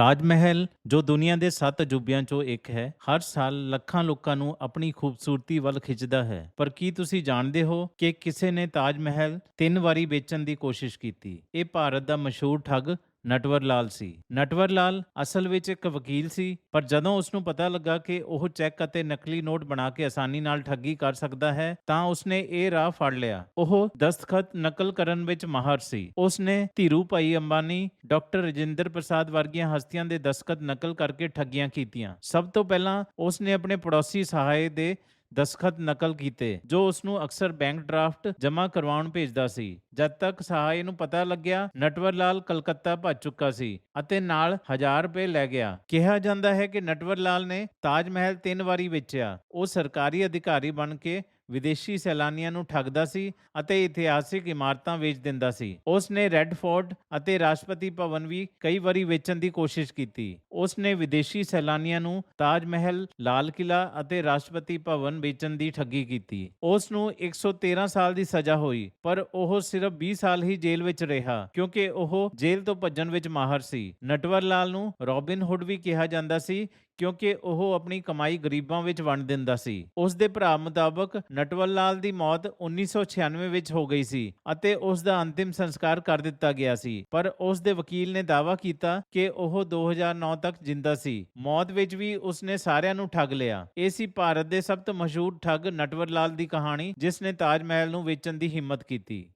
ਤਾਜ ਮਹਿਲ ਜੋ ਦੁਨੀਆ ਦੇ 7 ਅਜੂਬਿਆਂ ਚੋਂ ਇੱਕ ਹੈ, ਹਰ ਸਾਲ ਲੱਖਾਂ ਲੋਕਾਂ ਨੂੰ ਆਪਣੀ ਖੂਬਸੂਰਤੀ ਵੱਲ ਖਿੱਚਦਾ ਹੈ। ਪਰ ਕੀ ਤੁਸੀਂ ਜਾਣਦੇ ਹੋ ਕਿ ਕਿਸੇ ਨੇ ਤਾਜ ਮਹਿਲ ਤਿੰਨ ਵਾਰੀ ਵੇਚਣ ਦੀ ਕੋਸ਼ਿਸ਼ ਕੀਤੀ? ਇਹ ਭਾਰਤ ਦਾ ਮਸ਼ਹੂਰ ਠੱਗ ਨਟਵਰ ਲਾਲ ਸੀ। ਨਟਵਰ ਲਾਲ ਅਸਲ ਵਿੱਚ ਇੱਕ ਵਕੀਲ ਸੀ, ਪਰ ਜਦੋਂ ਉਸ ਨੂੰ ਪਤਾ ਲੱਗਾ ਕਿ ਉਹ ਚੈੱਕ ਅਤੇ ਨਕਲੀ ਨੋਟ ਬਣਾ ਕੇ ਆਸਾਨੀ ਨਾਲ ਠੱਗੀ ਕਰ ਸਕਦਾ ਹੈ, ਤਾਂ ਉਸਨੇ ਇਹ ਰਾਹ ਫੜ ਲਿਆ। ਉਹ ਦਸਤਖਤ ਨਕਲ ਕਰਨ ਵਿੱਚ ਮਾਹਰ ਸੀ। ਉਸਨੇ ਧੀਰੂ ਭਾਈ ਅੰਬਾਨੀ, ਡਾਕਟਰ ਰਜਿੰਦਰ ਪ੍ਰਸਾਦ ਵਰਗੀਆਂ ਹਸਤੀਆਂ ਦੇ ਦਸਤਖਤ ਨਕਲ ਕਰਕੇ ਠੱਗੀਆਂ ਕੀਤੀਆਂ। ਸਭ ਤੋਂ ਪਹਿਲਾਂ ਉਸਨੇ ਆਪਣੇ ਪੜੋਸੀ ਸਹਾਏ ਦੇ ਦਸਖਤ ਨਕਲ ਕੀਤੇ, ਜੋ ਉਸ ਨੂੰ ਅਕਸਰ ਬੈਂਕ ਡਰਾਫਟ ਜਮ੍ਹਾਂ ਕਰਵਾਉਣ ਭੇਜਦਾ ਸੀ। ਜਦ ਤੱਕ ਸਹਾਈ ਨੂੰ ਪਤਾ ਲੱਗਿਆ, ਨਟਵਰ ਲਾਲ ਕਲਕੱਤਾ ਭੱਜ ਚੁੱਕਾ ਸੀ ਅਤੇ ਨਾਲ 1000 ਰੁਪਏ ਲੈ ਗਿਆ। ਕਿਹਾ ਜਾਂਦਾ ਹੈ ਕਿ ਨਟਵਰ ਲਾਲ ਨੇ ਤਾਜ ਮਹਿਲ ਤਿੰਨ ਵਾਰੀ ਵੇਚਿਆ। ਉਹ ਸਰਕਾਰੀ ਅਧਿਕਾਰੀ ਬਣ ਕੇ ਵਿਦੇਸ਼ੀ ਸੈਲਾਨੀਆਂ ਨੂੰ ਠੱਗਦਾ ਸੀ ਅਤੇ ਇਤਿਹਾਸਿਕ ਇਮਾਰਤਾਂ ਵੇਚ ਦਿੰਦਾ ਸੀ। ਉਸ ਨੇ ਰੈੱਡ ਫੋਰਟ ਅਤੇ ਰਾਸ਼ਟਰਪਤੀ ਭਵਨ ਵੀ ਕਈ ਵਾਰੀ ਵੇਚਣ ਦੀ ਕੋਸ਼ਿਸ਼ ਕੀਤੀ। ਉਸ ਨੇ ਵਿਦੇਸ਼ੀ ਸੈਲਾਨੀਆਂ ਨੂੰ ਤਾਜ ਮਹਿਲ, ਲਾਲ ਕਿਲਾ ਅਤੇ ਰਾਸ਼ਟਰਪਤੀ ਭਵਨ ਵੇਚਣ ਦੀ ਠੱਗੀ ਕੀਤੀ। ਉਸ ਨੂੰ 113 ਸਾਲ ਦੀ ਸਜ਼ਾ ਹੋਈ, ਪਰ ਉਹ ਸਿਰਫ 20 ਸਾਲ ਹੀ ਜੇਲ੍ਹ ਵਿੱਚ ਰਿਹਾ, ਕਿਉਂਕਿ ਉਹ ਜੇਲ੍ਹ ਤੋਂ ਭੱਜਣ ਵਿੱਚ ਮਾਹਰ ਸੀ। ਨਟਵਰ ਲਾਲ ਨੂੰ ਰੋਬਿਨ ਹੁੱਡ ਵੀ ਕਿਹਾ ਜਾਂਦਾ ਸੀ, ਕਿਉਂਕਿ ਉਹ ਆਪਣੀ ਕਮਾਈ ਗਰੀਬਾਂ ਵਿੱਚ ਵੰਡ ਦਿੰਦਾ ਸੀ। ਉਸ ਦੇ ਭਰਾ ਮੁਤਾਬਕ, ਨਟਵਰ ਲਾਲ ਦੀ ਮੌਤ 1996 ਵਿੱਚ ਹੋ ਗਈ ਸੀ ਅਤੇ ਉਸ ਦਾ ਅੰਤਿਮ ਸੰਸਕਾਰ ਕਰ ਦਿੱਤਾ ਗਿਆ ਸੀ। ਪਰ ਉਸ ਦੇ ਵਕੀਲ ਨੇ ਦਾਅਵਾ ਕੀਤਾ ਕਿ ਉਹ 2009 ਤੱਕ ਜਿੰਦਾ ਸੀ। ਮੌਤ ਵਿੱਚ ਵੀ ਉਸਨੇ ਸਾਰਿਆਂ ਨੂੰ ਠੱਗ ਲਿਆ। ਇਹ ਸੀ ਭਾਰਤ ਦੇ ਸਭ ਤੋਂ ਮਸ਼ਹੂਰ ਠੱਗ ਨਟਵਰ ਲਾਲ ਦੀ ਕਹਾਣੀ, ਜਿਸ ਨੇ ਤਾਜ ਮਹਿਲ ਨੂੰ ਵੇਚਣ ਦੀ ਹਿੰਮਤ ਕੀਤੀ।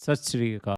ਸਤਿ ਸ਼੍ਰੀ ਅਕਾਲ।